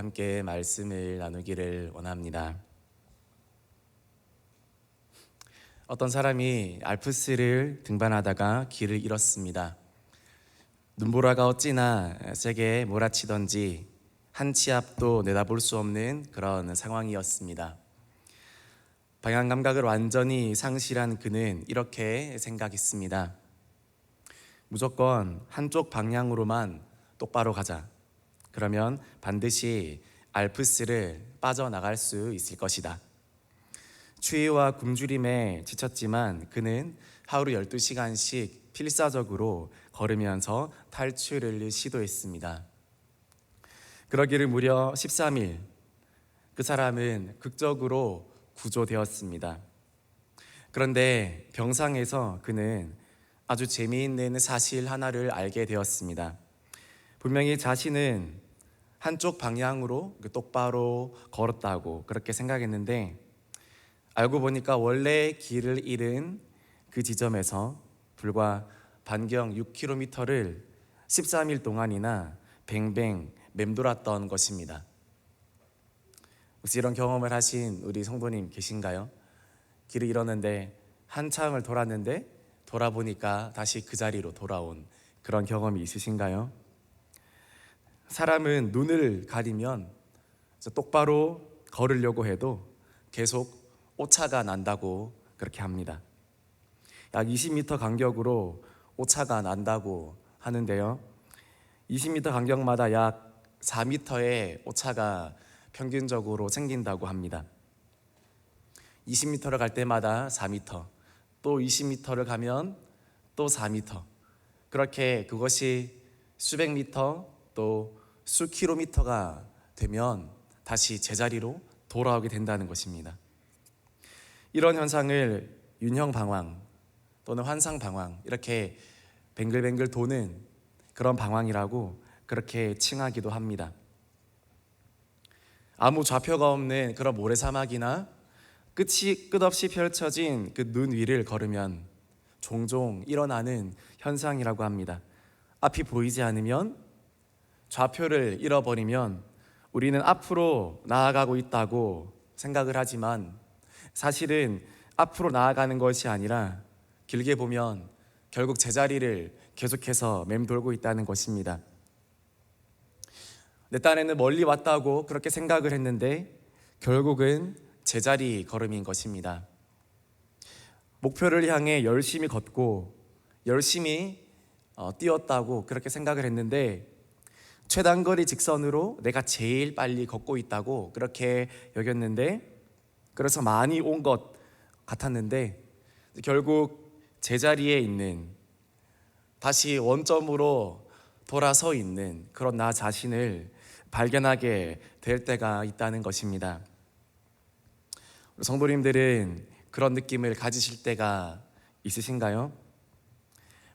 함께 말씀을 나누기를 원합니다. 어떤 사람이 알프스를 등반하다가 길을 잃었습니다. 눈보라가 어찌나 세게 몰아치던지 한 치 앞도 내다볼 수 없는 그런 상황이었습니다. 방향 감각을 완전히 상실한 그는 이렇게 생각했습니다. 무조건 한쪽 방향으로만 똑바로 가자. 그러면 반드시 알프스를 빠져나갈 수 있을 것이다. 추위와 굶주림에 지쳤지만 그는 하루 12시간씩 필사적으로 걸으면서 탈출을 시도했습니다. 그러기를 무려 13일 그 사람은 극적으로 구조되었습니다. 그런데 병상에서 그는 아주 재미있는 사실 하나를 알게 되었습니다. 분명히 자신은 한쪽 방향으로 똑바로 걸었다고 그렇게 생각했는데 알고 보니까 원래 길을 잃은 그 지점에서 불과 반경 6km를 13일 동안이나 뱅뱅 맴돌았던 것입니다. 혹시 이런 경험을 하신 우리 성도님 계신가요? 길을 잃었는데 한참을 돌았는데 돌아보니까 다시 그 자리로 돌아온 그런 경험이 있으신가요? 사람은 눈을 가리면 똑바로 걸으려고 해도 계속 오차가 난다고 그렇게 합니다. 약 20m 간격으로 오차가 난다고 하는데요. 20m 간격마다 약 4m의 오차가 평균적으로 생긴다고 합니다. 20m를 갈 때마다 4m, 또 20m를 가면 또 4m. 그렇게 그것이 수백 미터 또 수킬로미터가 되면 다시 제자리로 돌아오게 된다는 것입니다. 이런 현상을 윤형 방황 또는 환상 방황 이렇게 뱅글뱅글 도는 그런 방황이라고 그렇게 칭하기도 합니다. 아무 좌표가 없는 그런 모래 사막이나 끝이 끝없이 펼쳐진 그 눈 위를 걸으면 종종 일어나는 현상이라고 합니다. 앞이 보이지 않으면 좌표를 잃어버리면 우리는 앞으로 나아가고 있다고 생각을 하지만 사실은 앞으로 나아가는 것이 아니라 길게 보면 결국 제자리를 계속해서 맴돌고 있다는 것입니다. 내 딴에는 멀리 왔다고 그렇게 생각을 했는데 결국은 제자리 걸음인 것입니다. 목표를 향해 열심히 걷고 열심히 어, 뛰었다고 그렇게 생각을 했는데 최단거리 직선으로 내가 제일 빨리 걷고 있다고 그렇게 여겼는데 그래서 많이 온 것 같았는데 결국 제자리에 있는 다시 원점으로 돌아서 있는 그런 나 자신을 발견하게 될 때가 있다는 것입니다. 성도님들은 그런 느낌을 가지실 때가 있으신가요?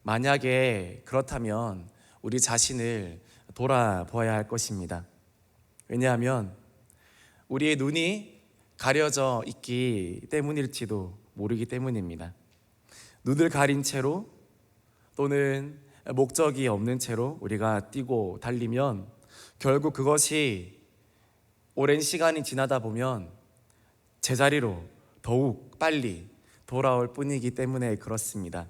만약에 그렇다면 우리 자신을 돌아보아야 할 것입니다. 왜냐하면 우리의 눈이 가려져 있기 때문일지도 모르기 때문입니다. 눈을 가린 채로 또는 목적이 없는 채로 우리가 뛰고 달리면 결국 그것이 오랜 시간이 지나다 보면 제자리로 더욱 빨리 돌아올 뿐이기 때문에 그렇습니다.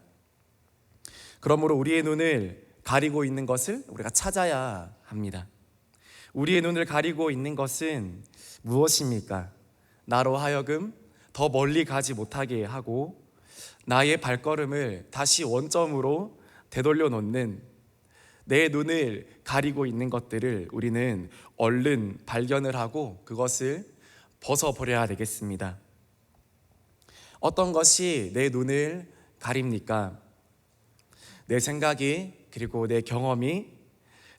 그러므로 우리의 눈을 가리고 있는 것을 우리가 찾아야 합니다. 우리의 눈을 가리고 있는 것은 무엇입니까? 나로 하여금 더 멀리 가지 못하게 하고 나의 발걸음을 다시 원점으로 되돌려 놓는 내 눈을 가리고 있는 것들을 우리는 얼른 발견을 하고 그것을 벗어버려야 되겠습니다. 어떤 것이 내 눈을 가립니까? 내 생각이 그리고 내 경험이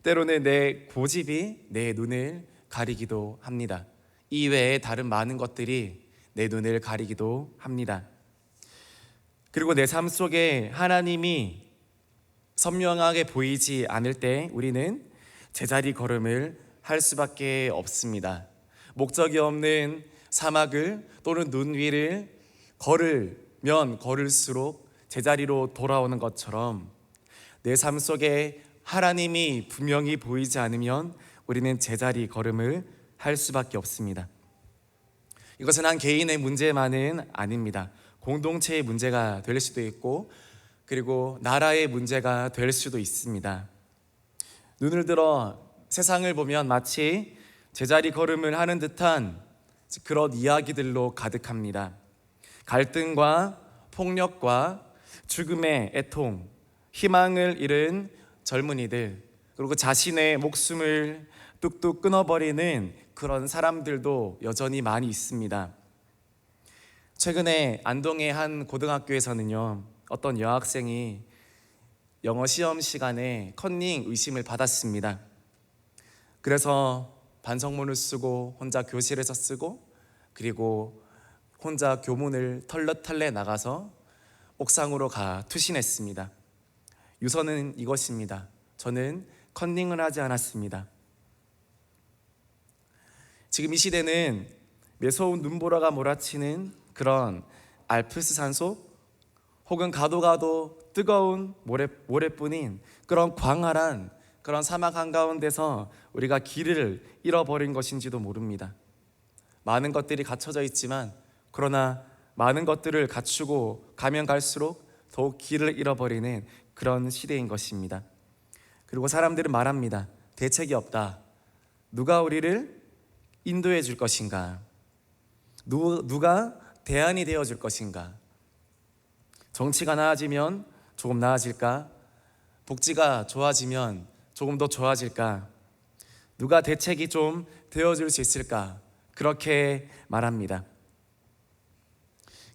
때로는 내 고집이 내 눈을 가리기도 합니다. 이외에 다른 많은 것들이 내 눈을 가리기도 합니다. 그리고 내 삶 속에 하나님이 선명하게 보이지 않을 때 우리는 제자리 걸음을 할 수밖에 없습니다. 목적이 없는 사막을 또는 눈 위를 걸으면 걸을수록 제자리로 돌아오는 것처럼 내 삶 속에 하나님이 분명히 보이지 않으면 우리는 제자리 걸음을 할 수밖에 없습니다. 이것은 한 개인의 문제만은 아닙니다. 공동체의 문제가 될 수도 있고 그리고 나라의 문제가 될 수도 있습니다. 눈을 들어 세상을 보면 마치 제자리 걸음을 하는 듯한 그런 이야기들로 가득합니다. 갈등과 폭력과 죽음의 애통, 희망을 잃은 젊은이들, 그리고 자신의 목숨을 뚝뚝 끊어버리는 그런 사람들도 여전히 많이 있습니다. 최근에 안동의 한 고등학교에서는요, 어떤 여학생이 영어 시험 시간에 컨닝 의심을 받았습니다. 그래서 반성문을 쓰고 혼자 교실에서 쓰고 그리고 혼자 교문을 털레털레 나가서 옥상으로 가 투신했습니다. 유서는 이것입니다. 저는 컨닝을 하지 않았습니다. 지금 이 시대는 매서운 눈보라가 몰아치는 그런 알프스 산속 혹은 가도 가도 뜨거운 모래, 모래뿐인 그런 광활한 그런 사막 한가운데서 우리가 길을 잃어버린 것인지도 모릅니다. 많은 것들이 갖춰져 있지만 그러나 많은 것들을 갖추고 가면 갈수록 더욱 길을 잃어버리는 그런 시대인 것입니다. 그리고 사람들은 말합니다. 대책이 없다. 누가 우리를 인도해 줄 것인가? 누, 누가 대안이 되어 줄 것인가? 정치가 나아지면 조금 나아질까? 복지가 좋아지면 조금 더 좋아질까? 누가 대책이 좀 되어 줄 수 있을까? 그렇게 말합니다.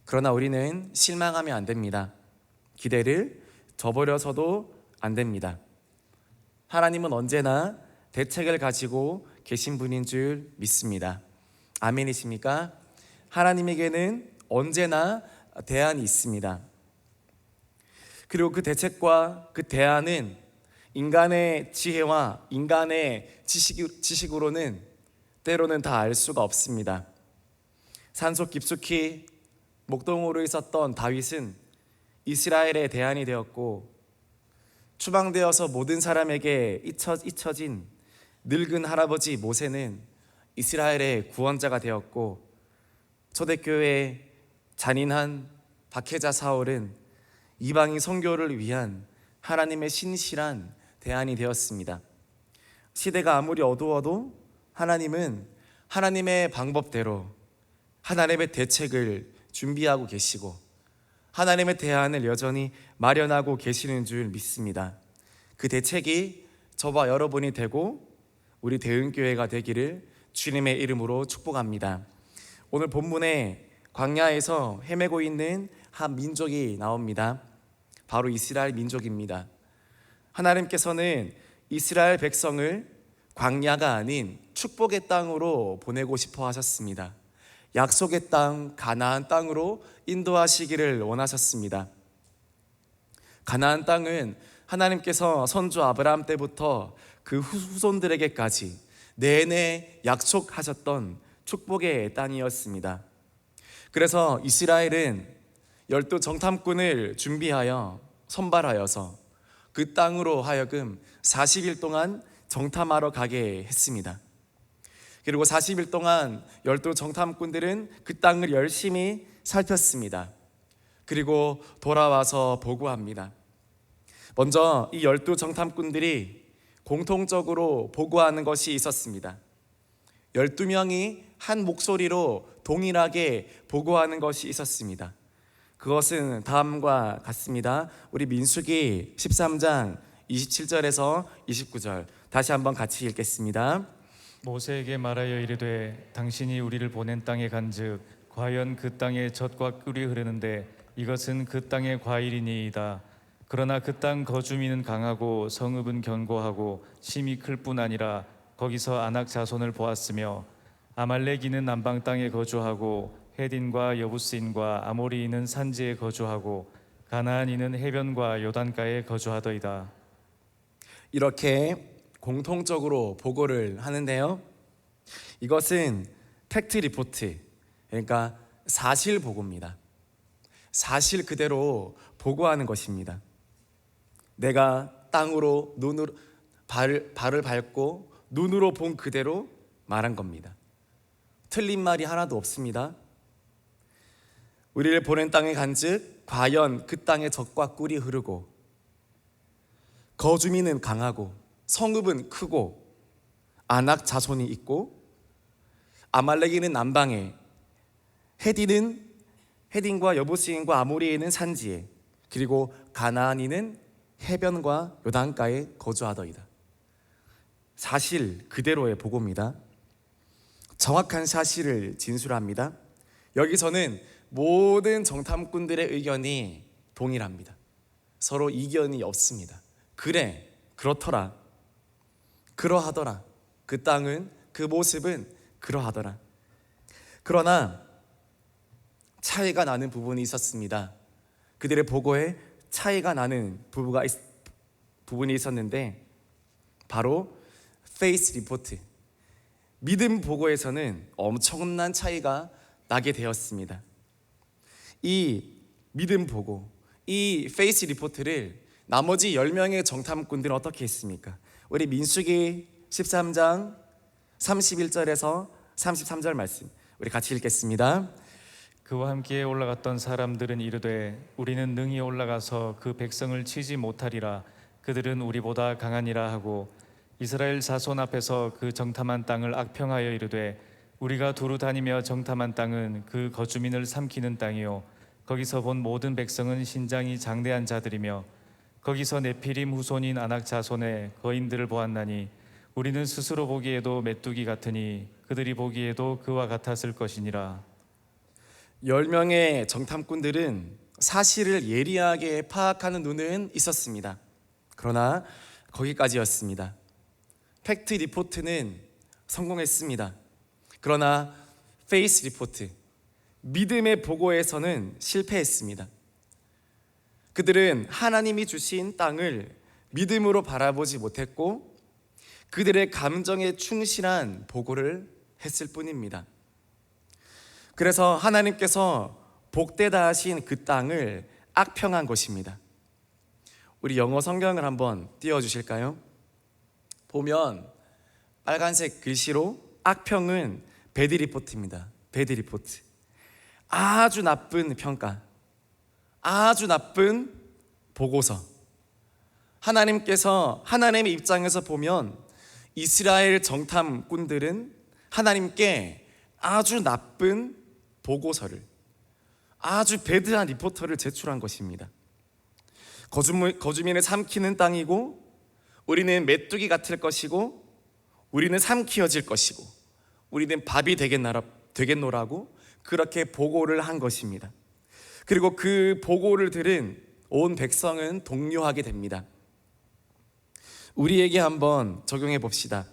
그러나 우리는 실망하면 안 됩니다. 기대를 저버려서도 안 됩니다. 하나님은 언제나 대책을 가지고 계신 분인 줄 믿습니다. 아멘이십니까? 하나님에게는 언제나 대안이 있습니다. 그리고 그 대책과 그 대안은 인간의 지혜와 인간의 지식, 지식으로는 때로는 다 알 수가 없습니다. 산속 깊숙이 목동으로 있었던 다윗은 이스라엘의 대안이 되었고 추방되어서 모든 사람에게 잊혀, 잊혀진 늙은 할아버지 모세는 이스라엘의 구원자가 되었고 초대교회의 잔인한 박해자 사울은 이방인 선교를 위한 하나님의 신실한 대안이 되었습니다. 시대가 아무리 어두워도 하나님은 하나님의 방법대로 하나님의 대책을 준비하고 계시고 하나님의 대안을 여전히 마련하고 계시는 줄 믿습니다. 그 대책이 저와 여러분이 되고 우리 대응교회가 되기를 주님의 이름으로 축복합니다. 오늘 본문에 광야에서 헤매고 있는 한 민족이 나옵니다. 바로 이스라엘 민족입니다. 하나님께서는 이스라엘 백성을 광야가 아닌 축복의 땅으로 보내고 싶어 하셨습니다. 약속의 땅, 가나안 땅으로 인도하시기를 원하셨습니다. 가나안 땅은 하나님께서 선조 아브라함 때부터 그 후손들에게까지 내내 약속하셨던 축복의 땅이었습니다. 그래서 이스라엘은 열두 정탐꾼을 준비하여 선발하여서 그 땅으로 하여금 40일 동안 정탐하러 가게 했습니다. 그리고 40일 동안 열두 정탐꾼들은 그 땅을 열심히 살폈습니다. 그리고 돌아와서 보고합니다. 먼저 이 열두 정탐꾼들이 공통적으로 보고하는 것이 있었습니다. 12명이 한 목소리로 동일하게 보고하는 것이 있었습니다. 그것은 다음과 같습니다. 우리 민수기 13장 27절에서 29절 다시 한번 같이 읽겠습니다. 모세에게 말하여 이르되 당신이 우리를 보낸 땅에 간즉 과연 그 땅에 젖과 꿀이 흐르는데 이것은 그 땅의 과일이니이다. 그러나 그 땅 거주민은 강하고 성읍은 견고하고 심이 클 뿐 아니라 거기서 아낙 자손을 보았으며 아말렉이는 남방 땅에 거주하고 헤딘과 여부스인과 아모리인은 산지에 거주하고 가나안인은 해변과 요단가에 거주하더이다. 이렇게 공통적으로 보고를 하는데요. 이것은 팩트 리포트, 그러니까 사실 보고입니다. 사실 그대로 보고하는 것입니다. 내가 땅으로 눈으로 발을, 발을 밟고 눈으로 본 그대로 말한 겁니다. 틀린 말이 하나도 없습니다. 우리를 보낸 땅에 간즉 과연 그 땅에 젖과 꿀이 흐르고 거주민은 강하고 성읍은 크고 아낙 자손이 있고 아말렉이는 남방에 헤디는 헤딘과 여부스인과 아모리에는 산지에 그리고 가나안이는 해변과 요단가에 거주하더이다. 사실 그대로의 보고입니다. 정확한 사실을 진술합니다. 여기서는 모든 정탐꾼들의 의견이 동일합니다. 서로 이견이 없습니다. 그래, 그렇더라. 그러하더라. 그 땅은 그 모습은 그러하더라. 그러나 차이가 나는 부분이 있었습니다. 그들의 보고에 차이가 나는 부부가 있, 부분이 있었는데 바로 페이스 리포트 믿음 보고에서는 엄청난 차이가 나게 되었습니다. 이 믿음 보고 이 페이스 리포트를 나머지 10명의 정탐꾼들은 어떻게 했습니까? 우리 민수기 13장 31절에서 33절 말씀 우리 같이 읽겠습니다. 그와 함께 올라갔던 사람들은 이르되 우리는 능히 올라가서 그 백성을 치지 못하리라 그들은 우리보다 강하니라 하고 이스라엘 자손 앞에서 그 정탐한 땅을 악평하여 이르되 우리가 두루 다니며 정탐한 땅은 그 거주민을 삼키는 땅이요 거기서 본 모든 백성은 신장이 장대한 자들이며 거기서 네피림 후손인 아낙 자손의 거인들을 보았나니 우리는 스스로 보기에도 메뚜기 같으니 그들이 보기에도 그와 같았을 것이니라 10명의 정탐꾼들은 사실을 예리하게 파악하는 눈은 있었습니다. 그러나 거기까지였습니다. 팩트 리포트는 성공했습니다. 그러나 페이스 리포트, 믿음의 보고에서는 실패했습니다. 그들은 하나님이 주신 땅을 믿음으로 바라보지 못했고 그들의 감정에 충실한 보고를 했을 뿐입니다. 그래서 하나님께서 복되다 하신 그 땅을 악평한 것입니다. 우리 영어 성경을 한번 띄워 주실까요? 보면 빨간색 글씨로 악평은 배드 리포트입니다. 배드 리포트. 아주 나쁜 평가. 아주 나쁜 보고서. 하나님께서 하나님의 입장에서 보면 이스라엘 정탐꾼들은 하나님께 아주 나쁜 보고서를 아주 배드한 리포터를 제출한 것입니다. 거주민, 거주민을 삼키는 땅이고 우리는 메뚜기 같을 것이고 우리는 삼키어질 것이고 우리는 밥이 되겠나라, 되겠노라고 그렇게 보고를 한 것입니다. 그리고 그 보고를 들은 온 백성은 동요하게 됩니다. 우리에게 한번 적용해 봅시다.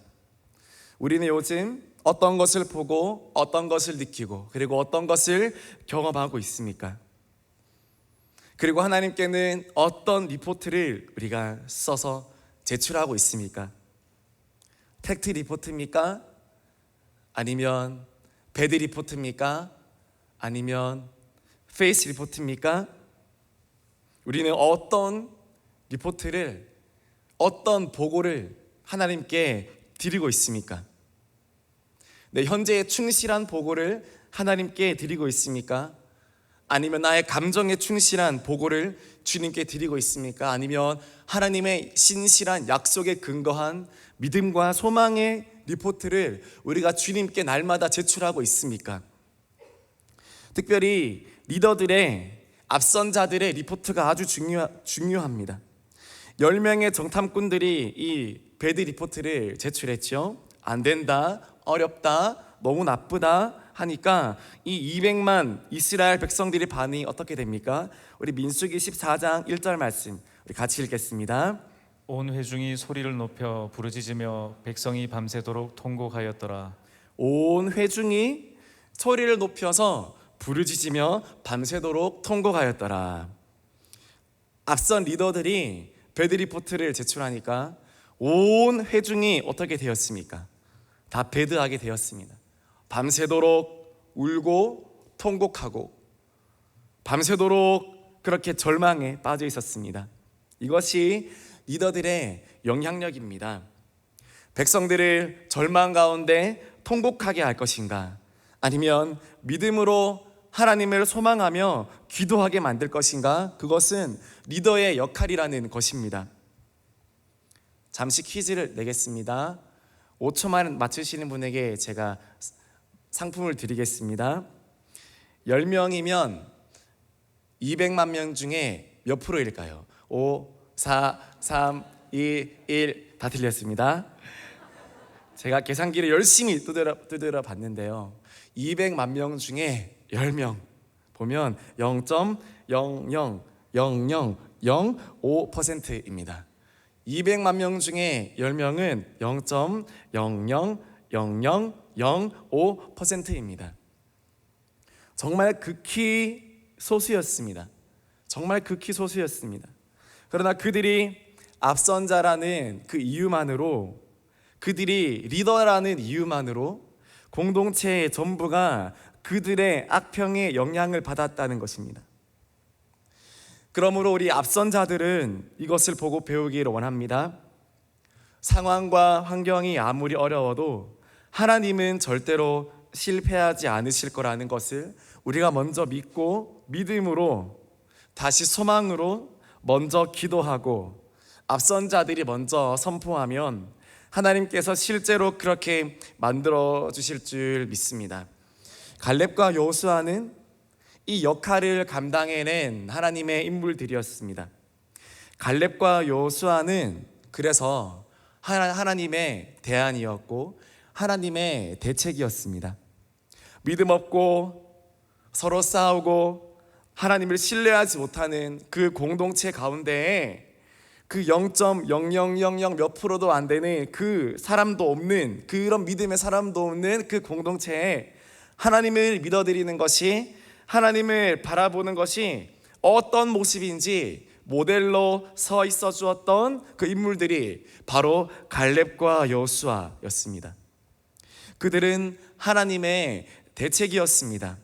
우리는 요즘 어떤 것을 보고 어떤 것을 느끼고 그리고 어떤 것을 경험하고 있습니까? 그리고 하나님께는 어떤 리포트를 우리가 써서 제출하고 있습니까? 팩트 리포트입니까? 아니면 배드 리포트입니까? 아니면 페이스 리포트입니까? 우리는 어떤 리포트를 어떤 보고를 하나님께 드리고 있습니까? 내 현재의 충실한 보고를 하나님께 드리고 있습니까? 아니면 나의 감정에 충실한 보고를 주님께 드리고 있습니까? 아니면 하나님의 신실한 약속에 근거한 믿음과 소망의 리포트를 우리가 주님께 날마다 제출하고 있습니까? 특별히 리더들의 앞선 자들의 리포트가 아주 중요, 중요합니다. 10명의 정탐꾼들이 이 배드 리포트를 제출했죠. 안 된다, 어렵다, 너무 나쁘다 하니까 이 200만 이스라엘 백성들의 반응이 어떻게 됩니까? 우리 민수기 14장 1절 말씀 우리 같이 읽겠습니다. 온 회중이 소리를 높여 부르짖으며 백성이 밤새도록 통곡하였더라 온 회중이 소리를 높여서 부르짖으며 밤새도록 통곡하였더라. 앞선 리더들이 배드 리포트를 제출하니까 온 회중이 어떻게 되었습니까? 다 배드하게 되었습니다. 밤새도록 울고 통곡하고 밤새도록 그렇게 절망에 빠져 있었습니다. 이것이 리더들의 영향력입니다. 백성들을 절망 가운데 통곡하게 할 것인가? 아니면 믿음으로 하나님을 소망하며 기도하게 만들 것인가? 그것은 리더의 역할이라는 것입니다. 잠시 퀴즈를 내겠습니다. 5초만 맞추시는 분에게 제가 상품을 드리겠습니다. 10명이면 200만 명 중에 몇 프로일까요? 5, 4, 3, 2, 1. 다 틀렸습니다. 제가 계산기를 열심히 두드려, 두드려 봤는데요. 200만 명 중에 10명 보면 0.000005%입니다. 200만 명 중에 10명은 0.000005%입니다. 정말 극히 소수였습니다. 정말 극히 소수였습니다. 그러나 그들이 앞선 자라는 그 이유만으로 그들이 리더라는 이유만으로 공동체의 전부가 그들의 악평의 영향을 받았다는 것입니다. 그러므로 우리 앞선 자들은 이것을 보고 배우기를 원합니다. 상황과 환경이 아무리 어려워도 하나님은 절대로 실패하지 않으실 거라는 것을 우리가 먼저 믿고 믿음으로 다시 소망으로 먼저 기도하고 앞선 자들이 먼저 선포하면 하나님께서 실제로 그렇게 만들어 주실 줄 믿습니다. 갈렙과 여호수아는 이 역할을 감당해낸 하나님의 인물들이었습니다. 갈렙과 여호수아는 그래서 하나- 하나님의 대안이었고 하나님의 대책이었습니다. 믿음 없고 서로 싸우고 하나님을 신뢰하지 못하는 그 공동체 가운데에 그 0.0000 몇 프로도 안 되는 그 사람도 없는 그런 믿음의 사람도 없는 그 공동체에 하나님을 믿어드리는 것이 하나님을 바라보는 것이 어떤 모습인지 모델로 서 있어 주었던 그 인물들이 바로 갈렙과 여수아였습니다. 그들은 하나님의 대책이었습니다.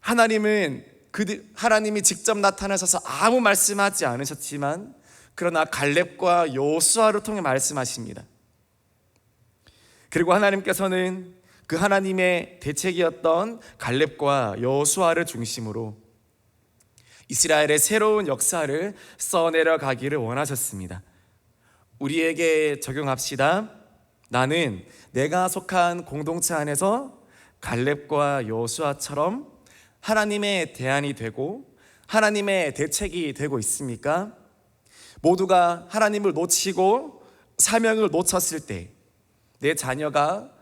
하나님은 그들 하나님이 직접 나타나셔서 아무 말씀하지 않으셨지만 그러나 갈렙과 여호수아를 통해 말씀하십니다. 그리고 하나님께서는 그 하나님의 대책이었던 갈렙과 여호수아를 중심으로 이스라엘의 새로운 역사를 써내려 가기를 원하셨습니다. 우리에게 적용합시다. 나는 내가 속한 공동체 안에서 갈렙과 여호수아처럼 하나님의 대안이 되고 하나님의 대책이 되고 있습니까? 모두가 하나님을 놓치고 사명을 놓쳤을 때 내 자녀가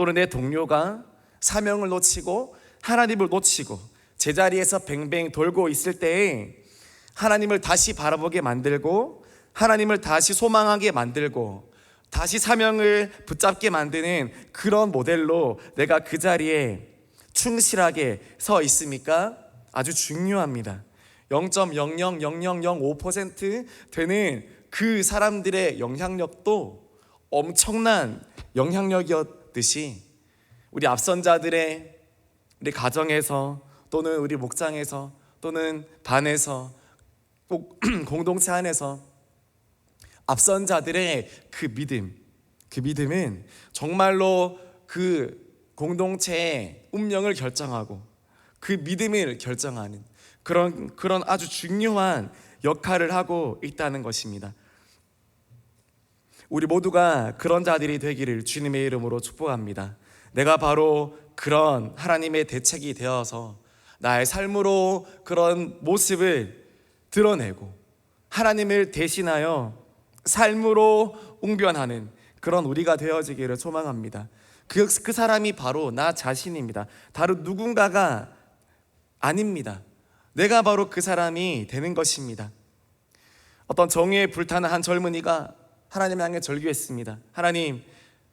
또는 내 동료가 사명을 놓치고 하나님을 놓치고 제자리에서 뱅뱅 돌고 있을 때에 하나님을 다시 바라보게 만들고 하나님을 다시 소망하게 만들고 다시 사명을 붙잡게 만드는 그런 모델로 내가 그 자리에 충실하게 서 있습니까? 아주 중요합니다. 0.00005% 되는 그 사람들의 영향력도 엄청난 영향력이었 듯이 우리 앞선 자들의 우리 가정에서 또는 우리 목장에서 또는 반에서 꼭 공동체 안에서 앞선 자들의 그 믿음, 그 믿음은 정말로 그 공동체의 운명을 결정하고 그 믿음을 결정하는 그런 그런 아주 중요한 역할을 하고 있다는 것입니다. 우리 모두가 그런 자들이 되기를 주님의 이름으로 축복합니다. 내가 바로 그런 하나님의 대책이 되어서 나의 삶으로 그런 모습을 드러내고 하나님을 대신하여 삶으로 웅변하는 그런 우리가 되어지기를 소망합니다. 그, 그 사람이 바로 나 자신입니다. 다른 누군가가 아닙니다. 내가 바로 그 사람이 되는 것입니다. 어떤 정의에 불타는 한 젊은이가 하나님 향해 절규했습니다. 하나님,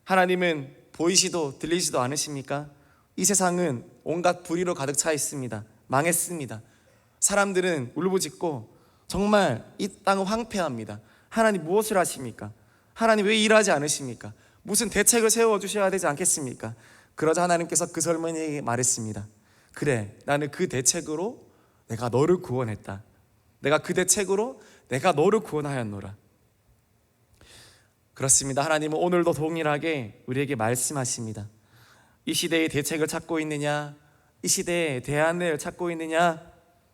하나님은 보이시도 들리시도 않으십니까? 이 세상은 온갖 불의로 가득 차 있습니다. 망했습니다. 사람들은 울부짖고 정말 이 땅은 황폐합니다. 하나님 무엇을 하십니까? 하나님 왜 일하지 않으십니까? 무슨 대책을 세워 주셔야 되지 않겠습니까? 그러자 하나님께서 그 젊은이에게 말했습니다. 그래, 나는 그 대책으로 내가 너를 구원했다. 내가 그 대책으로 내가 너를 구원하였노라. 그렇습니다. 하나님은 오늘도 동일하게 우리에게 말씀하십니다. 이 시대의 대책을 찾고 있느냐? 이 시대의 대안을 찾고 있느냐?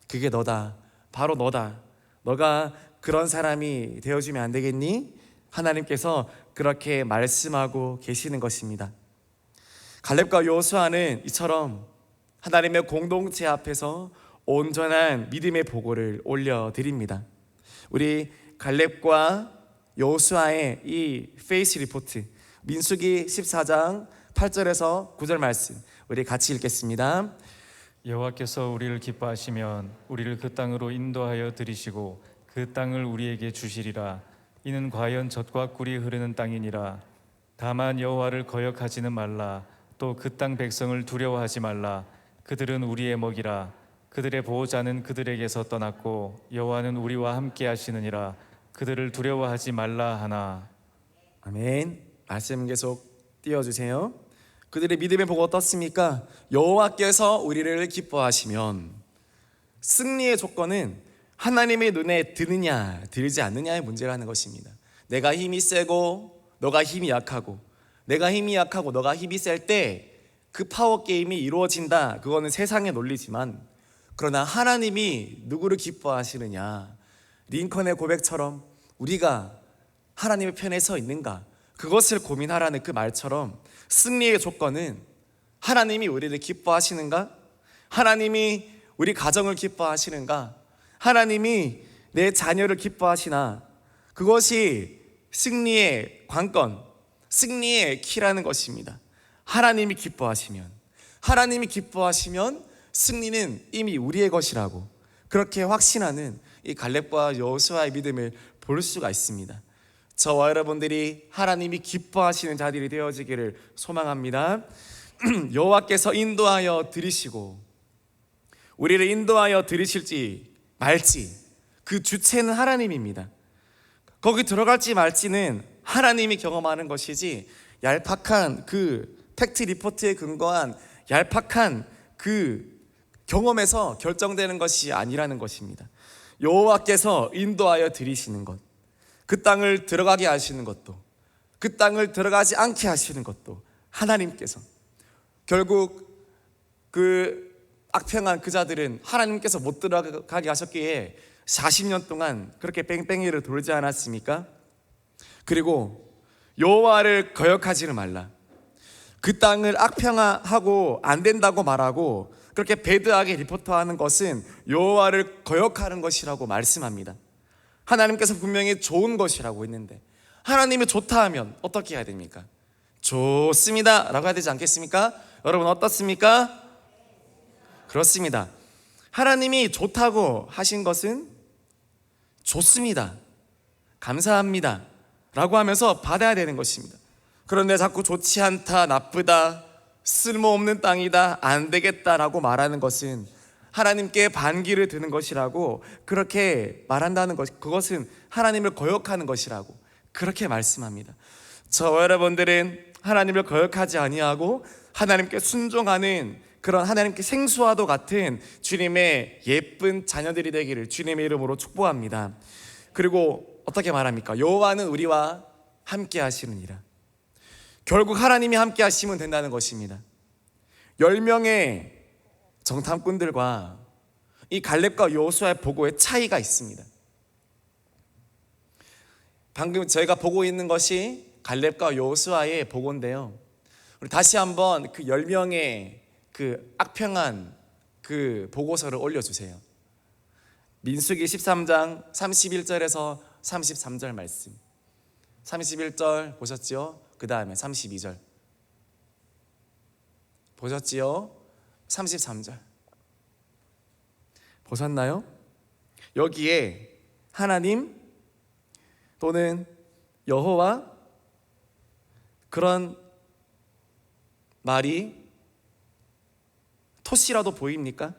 그게 너다. 바로 너다. 너가 그런 사람이 되어주면 안 되겠니? 하나님께서 그렇게 말씀하고 계시는 것입니다. 갈렙과 요수아는 이처럼 하나님의 공동체 앞에서 온전한 믿음의 보고를 올려드립니다. 우리 갈렙과 여호수아의 이 페이스 리포트 민수기 14장 8절에서 9절 말씀 우리 같이 읽겠습니다. 여호와께서 우리를 기뻐하시면 우리를 그 땅으로 인도하여 들이시고 그 땅을 우리에게 주시리라. 이는 과연 젖과 꿀이 흐르는 땅이니라. 다만 여호와를 거역하지는 말라. 또 그 땅 백성을 두려워하지 말라. 그들은 우리의 먹이라. 그들의 보호자는 그들에게서 떠났고 여호와는 우리와 함께 하시느니라 그들을 두려워하지 말라 하나 아멘. 말씀 계속 띄워주세요. 그들의 믿음의 보고 어떻습니까? 여호와께서 우리를 기뻐하시면 승리의 조건은 하나님의 눈에 드느냐 들지 않느냐의 문제라는 것입니다. 내가 힘이 세고 너가 힘이 약하고 내가 힘이 약하고 너가 힘이 셀 때 그 파워 게임이 이루어진다. 그거는 세상의 논리지만 그러나 하나님이 누구를 기뻐하시느냐? 링컨의 고백처럼 우리가 하나님의 편에 서 있는가? 그것을 고민하라는 그 말처럼 승리의 조건은 하나님이 우리를 기뻐하시는가? 하나님이 우리 가정을 기뻐하시는가? 하나님이 내 자녀를 기뻐하시나? 그것이 승리의 관건, 승리의 키라는 것입니다. 하나님이 기뻐하시면, 하나님이 기뻐하시면 승리는 이미 우리의 것이라고 그렇게 확신하는 이 갈렙과 여호수아의 믿음을 볼 수가 있습니다. 저와 여러분들이 하나님이 기뻐하시는 자들이 되어지기를 소망합니다. 여호와께서 인도하여 들이시고 우리를 인도하여 들이실지 말지 그 주체는 하나님입니다. 거기 들어갈지 말지는 하나님이 경험하는 것이지 얄팍한 그 팩트 리포트에 근거한 얄팍한 그 경험에서 결정되는 것이 아니라는 것입니다. 여호와께서 인도하여 들이시는 것, 그 땅을 들어가게 하시는 것도, 그 땅을 들어가지 않게 하시는 것도 하나님께서 결국 그 악평한 그 자들은 하나님께서 못 들어가게 하셨기에 40년 동안 그렇게 뺑뺑이를 돌지 않았습니까? 그리고 여호와를 거역하지는 말라. 그 땅을 악평하고 안 된다고 말하고 그렇게 배드하게 리포트하는 것은 여호와를 거역하는 것이라고 말씀합니다. 하나님께서 분명히 좋은 것이라고 했는데 하나님이 좋다 하면 어떻게 해야 됩니까? 좋습니다라고 해야 되지 않겠습니까? 여러분 어떻습니까? 그렇습니다. 하나님이 좋다고 하신 것은 좋습니다. 감사합니다. 라고 하면서 받아야 되는 것입니다. 그런데 자꾸 좋지 않다, 나쁘다, 쓸모없는 땅이다, 안 되겠다라고 말하는 것은 하나님께 반기를 드는 것이라고 그렇게 말한다는 것, 그것은 하나님을 거역하는 것이라고 그렇게 말씀합니다. 저와 여러분들은 하나님을 거역하지 아니하고 하나님께 순종하는 그런 하나님께 생수와도 같은 주님의 예쁜 자녀들이 되기를 주님의 이름으로 축복합니다. 그리고 어떻게 말합니까? 여호와는 우리와 함께 하시느니라. 결국 하나님이 함께 하시면 된다는 것입니다. 10명의 정탐꾼들과 이 갈렙과 여호수아의 보고의 차이가 있습니다. 방금 저희가 보고 있는 것이 갈렙과 여호수아의 보고인데요. 우리 다시 한번 그 10명의 그 악평한 그 보고서를 올려 주세요. 민수기 13장 31절에서 33절 말씀. 31절 보셨지요? 그 다음에 32절. 보셨지요? 33절. 보셨나요? 여기에 하나님 또는 여호와 그런 말이 토시라도 보입니까?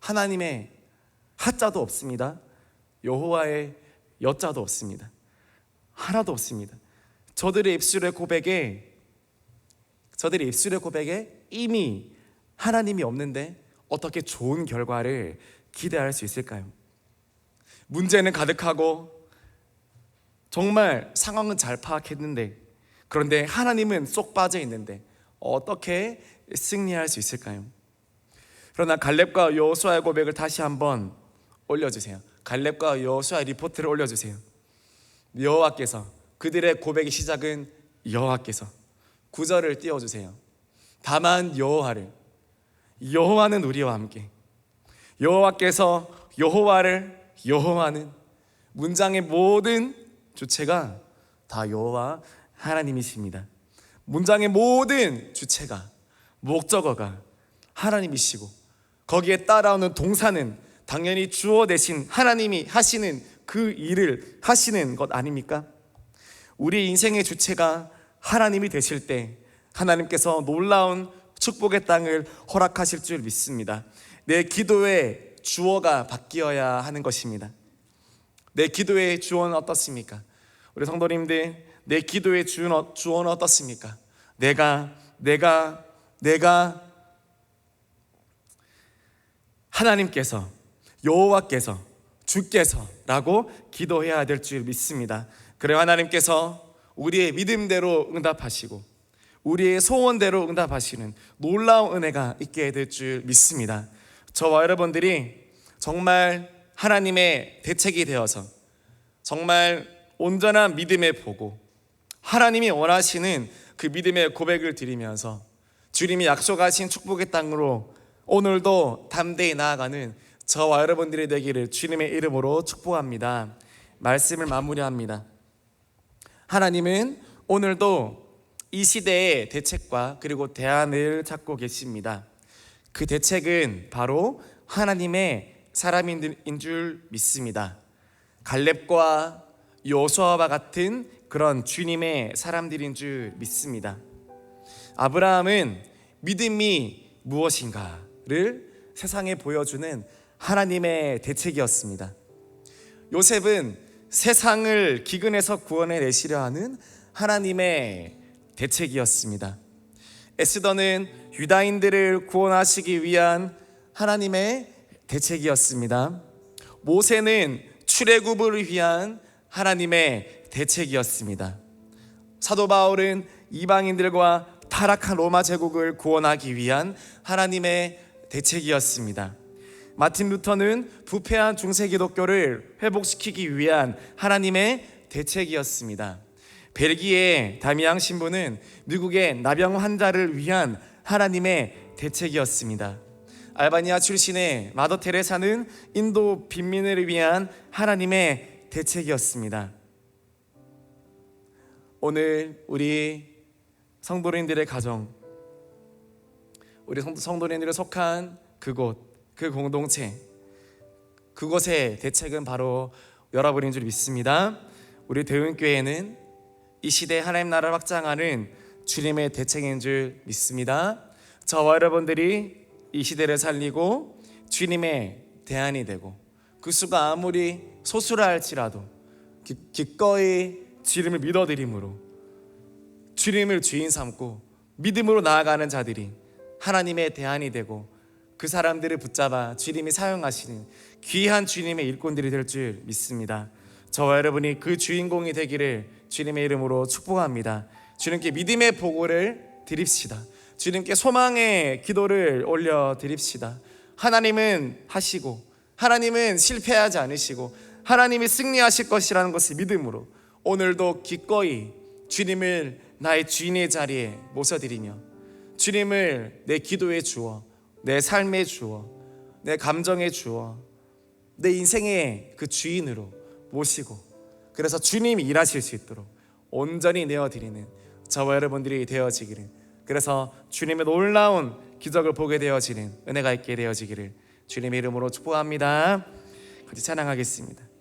하나님의 하자도 없습니다. 여호와의 여자도 없습니다. 하나도 없습니다. 저들의 입술의 고백에 저들의 입술의 고백에 이미 하나님이 없는데 어떻게 좋은 결과를 기대할 수 있을까요? 문제는 가득하고 정말 상황은 잘 파악했는데 그런데 하나님은 쏙 빠져 있는데 어떻게 승리할 수 있을까요? 그러나 갈렙과 여호수아의 고백을 다시 한번 올려주세요. 갈렙과 여호수아 리포트를 올려주세요. 여호와께서 그들의 고백의 시작은 여호와께서 구절을 띄워주세요. 다만 여호와를 여호와는 우리와 함께 여호와께서 여호와를 여호와는 문장의 모든 주체가 다 여호와 하나님이십니다. 문장의 모든 주체가 목적어가 하나님이시고 거기에 따라오는 동사는 당연히 주어 대신 하나님이 하시는 그 일을 하시는 것 아닙니까? 우리 인생의 주체가 하나님이 되실 때 하나님께서 놀라운 축복의 땅을 허락하실 줄 믿습니다. 내 기도의 주어가 바뀌어야 하는 것입니다. 내 기도의 주어는 어떻습니까? 우리 성도님들 내 기도의 주어는 주어는 어떻습니까? 내가 내가 내가 하나님께서 여호와께서 주께서라고 기도해야 될 줄 믿습니다. 그래 하나님께서 우리의 믿음대로 응답하시고 우리의 소원대로 응답하시는 놀라운 은혜가 있게 될 줄 믿습니다. 저와 여러분들이 정말 하나님의 대책이 되어서 정말 온전한 믿음의 보고 하나님이 원하시는 그 믿음의 고백을 드리면서 주님이 약속하신 축복의 땅으로 오늘도 담대히 나아가는 저와 여러분들이 되기를 주님의 이름으로 축복합니다. 말씀을 마무리합니다. 하나님은 오늘도 이 시대의 대책과 그리고 대안을 찾고 계십니다. 그 대책은 바로 하나님의 사람인 줄 믿습니다. 갈렙과 요수아와 같은 그런 주님의 사람들인 줄 믿습니다. 아브라함은 믿음이 무엇인가를 세상에 보여주는 하나님의 대책이었습니다. 요셉은 세상을 기근에서 구원해 내시려 하는 하나님의 대책이었습니다. 에스더는 유다인들을 구원하시기 위한 하나님의 대책이었습니다. 모세는 출애굽을 위한 하나님의 대책이었습니다. 사도 바울은 이방인들과 타락한 로마 제국을 구원하기 위한 하나님의 대책이었습니다. 마틴 루터는 부패한 중세 기독교를 회복시키기 위한 하나님의 대책이었습니다. 벨기에 다미앙 신부는 미국의 나병 환자를 위한 하나님의 대책이었습니다. 알바니아 출신의 마더 테레사는 인도 빈민을 위한 하나님의 대책이었습니다. 오늘 우리 성도인들의 가정, 우리 성- 성도인들이 속한 그곳, 그 공동체, 그곳의 대책은 바로 여러분인 줄 믿습니다. 우리 대운교회는 이 시대 하나님 나라를 확장하는 주님의 대책인 줄 믿습니다. 저와 여러분들이 이 시대를 살리고 주님의 대안이 되고 그 수가 아무리 소수라 할지라도 기, 기꺼이 주님을 믿어드림으로 주님을 주인 삼고 믿음으로 나아가는 자들이 하나님의 대안이 되고 그 사람들을 붙잡아 주님이 사용하시는 귀한 주님의 일꾼들이 될 줄 믿습니다. 저와 여러분이 그 주인공이 되기를 주님의 이름으로 축복합니다. 주님께 믿음의 보고를 드립시다. 주님께 소망의 기도를 올려 드립시다. 하나님은 하시고 하나님은 실패하지 않으시고 하나님이 승리하실 것이라는 것을 믿음으로 오늘도 기꺼이 주님을 나의 주인의 자리에 모셔드리며 주님을 내 기도의 주어, 내 삶의 주어, 내 감정의 주어, 내 인생의 그 주인으로 모시고 그래서 주님이 일하실 수 있도록 온전히 내어드리는 저와 여러분들이 되어지기를 그래서 주님의 놀라운 기적을 보게 되어지는 은혜가 있게 되어지기를 주님의 이름으로 축복합니다. 같이 찬양하겠습니다.